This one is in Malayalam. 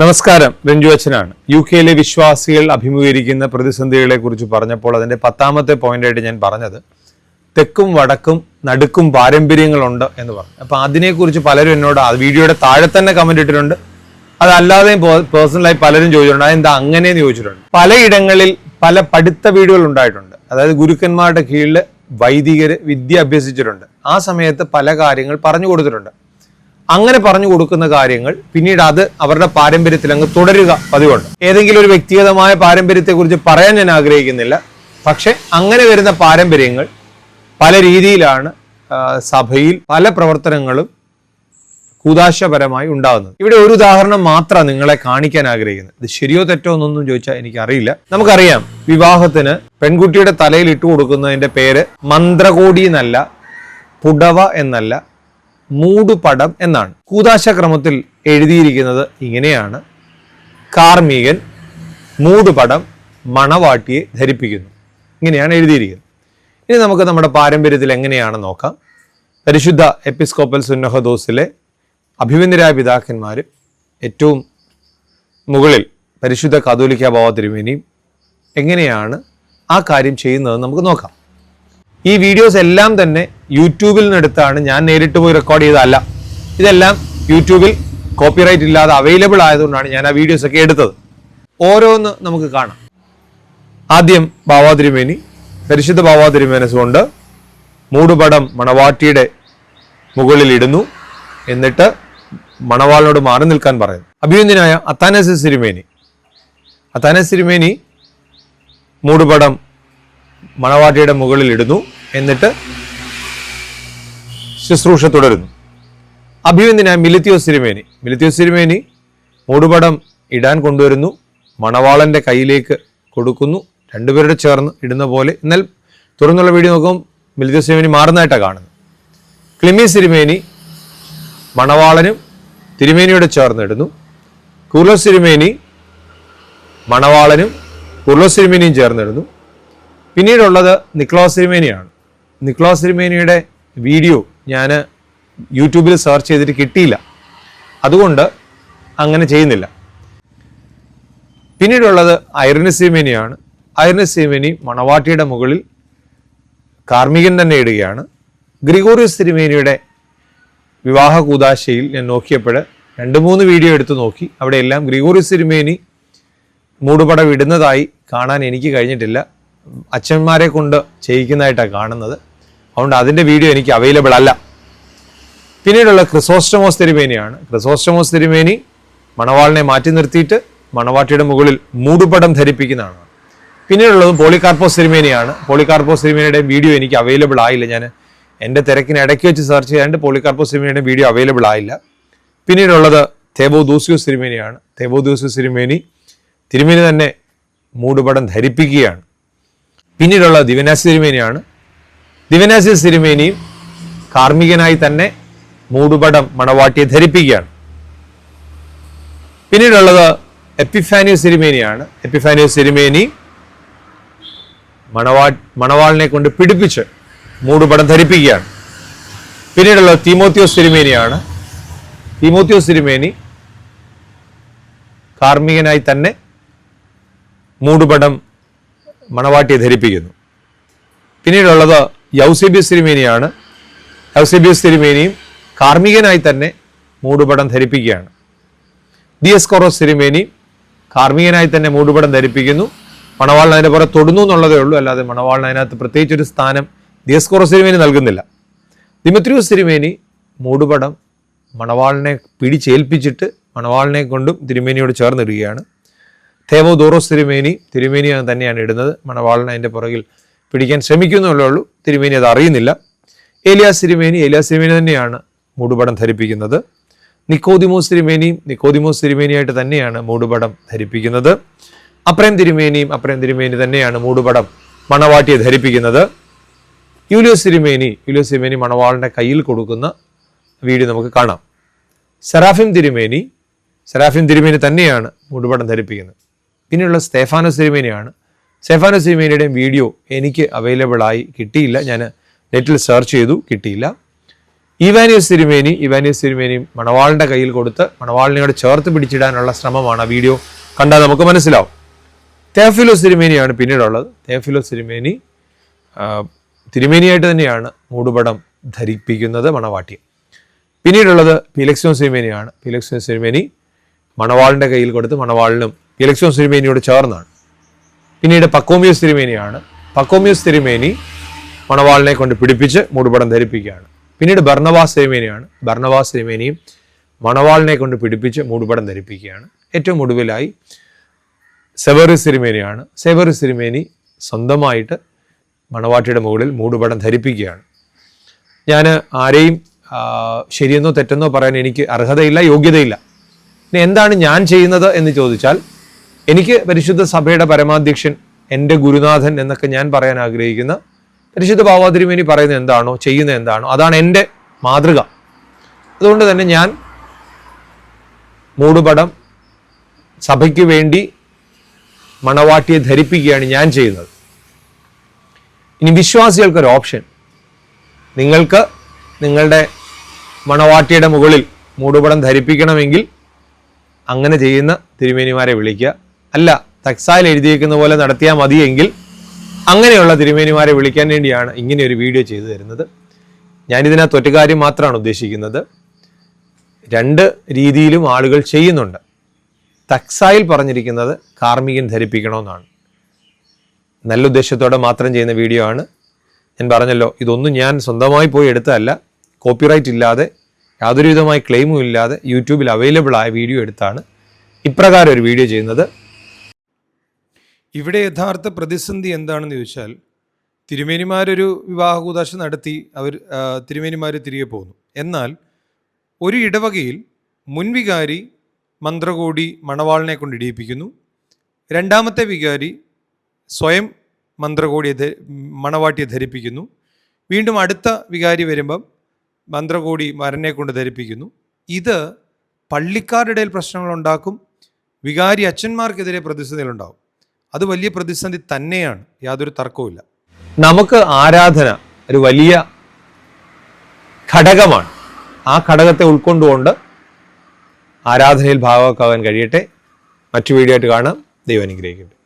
നമസ്കാരം. രഞ്ജു അച്ഛനാണ്. യു കെയിലെ വിശ്വാസികൾ അഭിമുഖീകരിക്കുന്ന പ്രതിസന്ധികളെ കുറിച്ച് പറഞ്ഞപ്പോൾ അതിന്റെ പത്താമത്തെ പോയിന്റായിട്ട് ഞാൻ പറഞ്ഞത് തെക്കും വടക്കും നടുക്കും പാരമ്പര്യങ്ങളുണ്ട് എന്ന് പറഞ്ഞു. അപ്പൊ അതിനെക്കുറിച്ച് പലരും എന്നോട് ആ വീഡിയോയുടെ താഴെ തന്നെ കമന്റ് ഇട്ടിട്ടുണ്ട്. അതല്ലാതെയും പേഴ്സണലായി പലരും ചോദിച്ചിട്ടുണ്ട്. അതെന്താ അങ്ങനെയെന്ന് ചോദിച്ചിട്ടുണ്ട്. പലയിടങ്ങളിൽ പല പഠിത്ത വീടുകൾ ഉണ്ടായിട്ടുണ്ട്. അതായത് ഗുരുക്കന്മാരുടെ കീഴിൽ വൈദികര് വിദ്യ അഭ്യസിച്ചിട്ടുണ്ട്. ആ സമയത്ത് പല കാര്യങ്ങൾ പറഞ്ഞു കൊടുത്തിട്ടുണ്ട്. അങ്ങനെ പറഞ്ഞു കൊടുക്കുന്ന കാര്യങ്ങൾ പിന്നീട് അത് അവരുടെ പാരമ്പര്യത്തിൽ അങ്ങ് തുടരുക പതിവുണ്ട്. ഏതെങ്കിലും ഒരു വ്യക്തിഗതമായ പാരമ്പര്യത്തെക്കുറിച്ച് പറയാൻ ഞാൻ ആഗ്രഹിക്കുന്നില്ല. പക്ഷെ അങ്ങനെ വരുന്ന പാരമ്പര്യങ്ങൾ പല രീതിയിലാണ് സഭയിൽ പല പ്രവർത്തനങ്ങളും കൂതാശപരമായി ഉണ്ടാകുന്നത്. ഇവിടെ ഒരു ഉദാഹരണം മാത്രം നിങ്ങളെ കാണിക്കാൻ ആഗ്രഹിക്കുന്നത്. ഇത് ശരിയോ തെറ്റോ എന്നൊന്നും ചോദിച്ചാൽ എനിക്കറിയില്ല. നമുക്കറിയാം വിവാഹത്തിന് പെൺകുട്ടിയുടെ തലയിൽ ഇട്ടു കൊടുക്കുന്നതിന്റെ പേര് മന്ത്രകോടി എന്നല്ല പുടവ എന്നല്ല മൂടുപടം എന്നാണ്. കൂതാശ ക്രമത്തിൽ എഴുതിയിരിക്കുന്നത് ഇങ്ങനെയാണ്. കാർമികൻ മൂടുപടം മണവാട്ടിയെ ധരിപ്പിക്കുന്നു. ഇങ്ങനെയാണ് എഴുതിയിരിക്കുന്നത്. ഇനി നമുക്ക് നമ്മുടെ പാരമ്പര്യത്തിൽ എങ്ങനെയാണ് നോക്കാം. പരിശുദ്ധ എപ്പിസ്കോപ്പൽ സുന്നഹദോസിലെ അഭിമന്യരായ പിതാക്കന്മാർ ഏറ്റവും മുകളിൽ പരിശുദ്ധ കാതോലിക്ക ഭാവ തിരുമേനിയും എങ്ങനെയാണ് ആ കാര്യം ചെയ്യുന്നതെന്ന് നമുക്ക് നോക്കാം. ഈ വീഡിയോസ് എല്ലാം തന്നെ യൂട്യൂബിൽ നിന്നെടുത്താണ് ഞാൻ നേരിട്ട് പോയി റെക്കോർഡ് ചെയ്തതല്ല. ഇതെല്ലാം യൂട്യൂബിൽ കോപ്പിറൈറ്റ് ഇല്ലാതെ അവൈലബിൾ ആയതുകൊണ്ടാണ് ഞാൻ ആ വീഡിയോസ് ഒക്കെ എടുത്തത്. ഓരോന്ന് നമുക്ക് കാണാം. ആദ്യം ഭാവാതിരിമേനി പരിശുദ്ധ ഭാവാതിരിമേനസ് കൊണ്ട് മൂടുപടം മണവാട്ടിയുടെ മുകളിൽ ഇടുന്നു. എന്നിട്ട് മണവാളിനോട് മാറി നിൽക്കാൻ പറയുന്നു. അഭിനന്ദനായ അത്താനസ് സിരിമേനി അത്താനസ് സിരിമേനി മൂടുപടം മണവാട്ടിയുടെ മുകളിൽ ഇടുന്നു. എന്നിട്ട് ശുശ്രൂഷ തുടരുന്നു. അഭിനന്ദനായ മിലിത്തിയോ സിരിമേനി. മിലിത്തിയോ സിരിമേനി മൂടുപടം ഇടാൻ കൊണ്ടുവരുന്നു. മണവാളന്റെ കയ്യിലേക്ക് കൊടുക്കുന്നു. രണ്ടുപേരുടെ ചേർന്ന് ഇടുന്ന പോലെ. എന്നാൽ തുറന്നുള്ള വീഡിയോ നോക്കുമ്പോൾ മിലിത്തിയോ സിരിമേനി മാറുന്നതായിട്ടാണ് കാണുന്നത്. ക്ലിമി സിരിമേനി മണവാളനും തിരുമേനിയോട് ചേർന്ന് ഇടുന്നു. കൂർലോസ് തിരുമേനി മണവാളനും കുർലോ തിരുമേനിയും ചേർന്നിടുന്നു പിന്നീടുള്ളത് നിക്ലോസ് തിരുമേനിയാണ്. നിക്ലോസ് തിരുമേനിയുടെ വീഡിയോ ഞാൻ യൂട്യൂബിൽ സെർച്ച് ചെയ്തിട്ട് കിട്ടിയില്ല. അതുകൊണ്ട് അങ്ങനെ ചെയ്യുന്നില്ല. പിന്നീടുള്ളത് ഐറിനസ് തിരുമേനിയാണ്. ഐറിനസ് തിരുമേനി മണവാട്ടിയുടെ മുകളിൽ കാർമികൻ തന്നെ ഇടുകയാണ്. ഗ്രിഗോറിയസ് തിരുമേനിയുടെ വിവാഹ കൂതാശയിൽ ഞാൻ നോക്കിയപ്പോൾ രണ്ട് മൂന്ന് വീഡിയോ എടുത്ത് നോക്കി. അവിടെയെല്ലാം ഗ്രിഗോറിയസ് തിരുമേനി മൂടുപടം ഇടുന്നതായി കാണാൻ എനിക്ക് കഴിഞ്ഞിട്ടില്ല. അച്ഛന്മാരെ കൊണ്ട് ചെയ്യിക്കുന്നതായിട്ടാണ് കാണുന്നത്. അതുകൊണ്ട് അതിന്റെ വീഡിയോ എനിക്ക് അവൈലബിൾ അല്ല. പിന്നീടുള്ള ക്രിസോസ്റ്റമോസ് തിരുമേനിയാണ്. ക്രിസോസ്റ്റമോസ് തിരുമേനി മണവാളിനെ മാറ്റി നിർത്തിയിട്ട് മണവാട്ടിയുടെ മുകളിൽ മൂടുപടം ധരിപ്പിക്കുന്നതാണ്. പിന്നീടുള്ളതും പോളികാർപ്പോസ് തിരുമേനിയാണ്. പോളികാർപ്പോസ് തിരുമേനിയുടെ വീഡിയോ എനിക്ക് അവൈലബിൾ ആയില്ല. ഞാൻ എന്റെ തിരക്കിന് ഇടയ്ക്ക് വെച്ച് സെർച്ച് ചെയ്യാണ്ട് പോളികാർപ്പോസ് തിരുമേനിയുടെ വീഡിയോ അവൈലബിൾ ആയില്ല. പിന്നീടുള്ളത് തേബോ ദൂസ്യൂസ് തിരുമേനിയാണ്. തേബോ ദൂസ്യൂസ് തിരുമേനി തിരുമേനി തന്നെ മൂടുപടം ധരിപ്പിക്കുകയാണ്. പിന്നീടുള്ള ദിവനാസി തിരുമേനിയാണ്. ദിവനാസി തിരുമേനിയും കാർമ്മികനായി തന്നെ മൂടുപടം മണവാട്ടിയെ ധരിപ്പിക്കുകയാണ്. പിന്നീടുള്ളത് എപ്പിഫാനിയോ തിരുമേനിയാണ്. എപ്പിഫാനിയോ തിരുമേനി മണവാ മണവാളിനെ കൊണ്ട് പിടിപ്പിച്ച് മൂടുപടം ധരിപ്പിക്കുകയാണ്. പിന്നീടുള്ളത് തീമോത്യോസ് തിരുമേനിയാണ്. തീമോത്യോസ് തിരുമേനി കാർമ്മികനായി തന്നെ മൂടുപടം മണവാട്ടിയെ ധരിപ്പിക്കുന്നു. പിന്നീടുള്ളത് യൗസേബിയസ് തിരുമേനിയാണ് യൗസേബിയസ് തിരുമേനിയും കാർമികനായി തന്നെ മൂടുപടം ധരിപ്പിക്കുകയാണ്. ദിയസ്കോറോസ് തിരുമേനി കാർമികനായി തന്നെ മൂടുപടം ധരിപ്പിക്കുന്നു. മണവാളിന് അതിന്റെ പുറത്ത് തൊടുന്നു എന്നുള്ളതേ ഉള്ളൂ. അല്ലാതെ മണവാളിന് അതിനകത്ത് പ്രത്യേകിച്ച് ഒരു സ്ഥാനം ദിയസ്കോറോസ് തിരുമേനി നൽകുന്നില്ല. ദിമിത്രിയോസ് തിരുമേനി മൂടുപടം മണവാളിനെ പിടിച്ചേൽപ്പിച്ചിട്ട് മണവാളിനെ കൊണ്ടും തിരുമേനിയോട് ചേർന്നിടുകയാണ്. തേവോ ദോറോസ് തിരുമേനി തിരുമേനി തന്നെയാണ് ഇടുന്നത്. മണവാളിനെ അതിന്റെ പുറകിൽ പിടിക്കാൻ ശ്രമിക്കുന്നുള്ളേ ഉള്ളൂ. തിരുമേനി അത് അറിയുന്നില്ല. ഏലിയാസ് തിരുമേനി ഏലിയാസ് തിരുമേനി തന്നെയാണ് മൂടുപടം ധരിപ്പിക്കുന്നത്. നിക്കോദിമോസ് തിരുമേനിയും നിക്കോദിമോസ് തിരുമേനിയായിട്ട് തന്നെയാണ് മൂടുപടം ധരിപ്പിക്കുന്നത്. അപ്രേം തിരുമേനിയും അപ്രേം തിരുമേനി തന്നെയാണ് മൂടുപടം മണവാട്ടിയെ ധരിപ്പിക്കുന്നത്. യൂലിയോസ് തിരുമേനി യൂലിയോസ് തിരുമേനി മണവാളിന്റെ കയ്യിൽ കൊടുക്കുന്ന വീഡിയോ നമുക്ക് കാണാം. സെറാഫിം തിരുമേനി സെറാഫിം തിരുമേനി തന്നെയാണ് മൂടുപടം ധരിപ്പിക്കുന്നത്. പിന്നെയുള്ള സ്തേഫാനോസ് തിരുമേനിയാണ് സ്തേഫാനോസ് തിരുമേനിയുടെയും വീഡിയോ എനിക്ക് അവൈലബിൾ ആയി കിട്ടിയില്ല. ഞാൻ നെറ്റിൽ സെർച്ച് ചെയ്തു കിട്ടിയില്ല. ഇവാനിയോ തിരുമേനി ഇവാനിയോ തിരുമേനി മണവാളിന്റെ കയ്യിൽ കൊടുത്ത് മണവാളിനോട് ചേർത്ത് പിടിച്ചിടാനുള്ള ശ്രമമാണ് ആ വീഡിയോ. കണ്ടാൽ നമുക്ക് മനസ്സിലാവും. തേഫിലോ തിരുമേനിയാണ് പിന്നീടുള്ളത് തേഫിലോസ് തിരുമേനി തിരുമേനിയായിട്ട് തന്നെയാണ് മൂടുപടം ധരിപ്പിക്കുന്നത് മണവാട്ടി പിന്നീടുള്ളത് പിലക്സോസ് തിരുമേനിയാണ് പിലക്സോസ് തിരുമേനി മണവാളിന്റെ കയ്യിൽ കൊടുത്ത് മണവാളിനും പിലക്സോസ് സിരിമേനിയോട് ചേർന്നാണ്. പിന്നീട് പക്കോമിയോസ് തിരുമേനിയാണ് പക്കോമിയോസ് തിരുമേനി മണവാളിനെ കൊണ്ട് പിടിപ്പിച്ച് മൂടുപടം ധരിപ്പിക്കുകയാണ്. പിന്നീട് ഭർണവാസ് തിരുമേനിയാണ് ഭർണവാസ് തിരുമേനിയും മണവാളിനെ കൊണ്ട് പിടിപ്പിച്ച് മൂടുപടം ധരിപ്പിക്കുകയാണ്. ഏറ്റവും ഒടുവിലായി സെവറിസ് തിരുമേനിയാണ് സെവറിസ് തിരുമേനി സ്വന്തമായിട്ട് മണവാട്ടിയുടെ മുകളിൽ മൂടുപടം ധരിപ്പിക്കുകയാണ്. ഞാൻ ആരെയും ശരിയെന്നോ തെറ്റെന്നോ പറയാൻ എനിക്ക് അർഹതയില്ല യോഗ്യതയില്ല. ഇനി എന്താണ് ഞാൻ ചെയ്യുന്നത് എന്ന് ചോദിച്ചാൽ എനിക്ക് പരിശുദ്ധ സഭയുടെ പരമാധ്യക്ഷൻ എന്റെ ഗുരുനാഥൻ എന്നൊക്കെ ഞാൻ പറയാൻ ആഗ്രഹിക്കുന്ന പരിശുദ്ധ ഭാവാതിരിമേനി പറയുന്നത് എന്താണോ ചെയ്യുന്ന എന്താണോ അതാണ് എന്റെ മാതൃക. അതുകൊണ്ട് തന്നെ ഞാൻ മൂടുപടം സഭയ്ക്ക് വേണ്ടി മണവാട്ടിയെ ധരിപ്പിക്കുകയാണ് ഞാൻ ചെയ്യുന്നത്. ഇനി വിശ്വാസികൾക്കൊരു ഓപ്ഷൻ. നിങ്ങൾക്ക് നിങ്ങളുടെ മണവാട്ടിയുടെ മുകളിൽ മൂടുപടം ധരിപ്പിക്കണമെങ്കിൽ അങ്ങനെ ചെയ്യുന്ന തിരുമേനിമാരെ വിളിക്കുക. അല്ല തക്സായിൽ എഴുതിയേക്കുന്ന പോലെ നടത്തിയാൽ മതിയെങ്കിൽ അങ്ങനെയുള്ള തിരുമേനിമാരെ വിളിക്കാൻ വേണ്ടിയാണ് ഇങ്ങനെ ഒരു വീഡിയോ ചെയ്തു തരുന്നത്. ഞാനിതിനകത്ത് ഒറ്റ കാര്യം മാത്രമാണ് ഉദ്ദേശിക്കുന്നത്. രണ്ട് രീതിയിലും ആളുകൾ ചെയ്യുന്നുണ്ട്. തക്സായിൽ പറഞ്ഞിരിക്കുന്നത് കാർമികൻ ധരിപ്പിക്കണമെന്നാണ്. നല്ല ഉദ്ദേശത്തോടെ മാത്രം ചെയ്യുന്ന വീഡിയോ ആണ്. ഞാൻ പറഞ്ഞല്ലോ ഇതൊന്നും ഞാൻ സ്വന്തമായി പോയി എടുത്തതല്ല. കോപ്പിറൈറ്റ് ഇല്ലാതെ യാതൊരുവിധമായ ക്ലെയിമും ഇല്ലാതെ യൂട്യൂബിൽ അവൈലബിൾ ആയ വീഡിയോ എടുത്താണ് ഇപ്രകാരം ഒരു വീഡിയോ ചെയ്യുന്നത്. ഇവിടെ യഥാർത്ഥ പ്രതിസന്ധി എന്താണെന്ന് ചോദിച്ചാൽ തിരുമേനിമാരൊരു വിവാഹ കൂതാശ നടത്തി അവർ തിരുമേനിമാർ തിരികെ പോകുന്നു എന്നാൽ ഒരു ഇടവകയിൽ മുൻവികാരി മന്ത്രകോടി മണവാളിനെ കൊണ്ട് ഇടിയിപ്പിക്കുന്നു. രണ്ടാമത്തെ വികാരി സ്വയം മന്ത്രകോടിയെ മണവാട്ടിയെ ധരിപ്പിക്കുന്നു. വീണ്ടും അടുത്ത വികാരി വരുമ്പം മന്ത്രകോടി മരനെ കൊണ്ട് ധരിപ്പിക്കുന്നു. ഇത് പള്ളിക്കാരുടെ ഇടയിൽ പ്രശ്നങ്ങളുണ്ടാക്കും വികാരി അച്ഛന്മാർക്കെതിരെ പ്രതിസന്ധികളുണ്ടാവും. അത് വലിയ പ്രതിസന്ധി തന്നെയാണ്. യാതൊരു തർക്കവുമില്ല നമുക്ക് ആരാധന ഒരു വലിയ ഘടകമാണ്. ആ ഘടകത്തെ ഉൾക്കൊണ്ടുകൊണ്ട് ആരാധനയിൽ ഭാഗമാക്കാൻ കഴിയട്ടെ. മറ്റു വീഡിയോ ആയിട്ട് കാണാം. ദൈവം അനുഗ്രഹിക്കട്ടെ.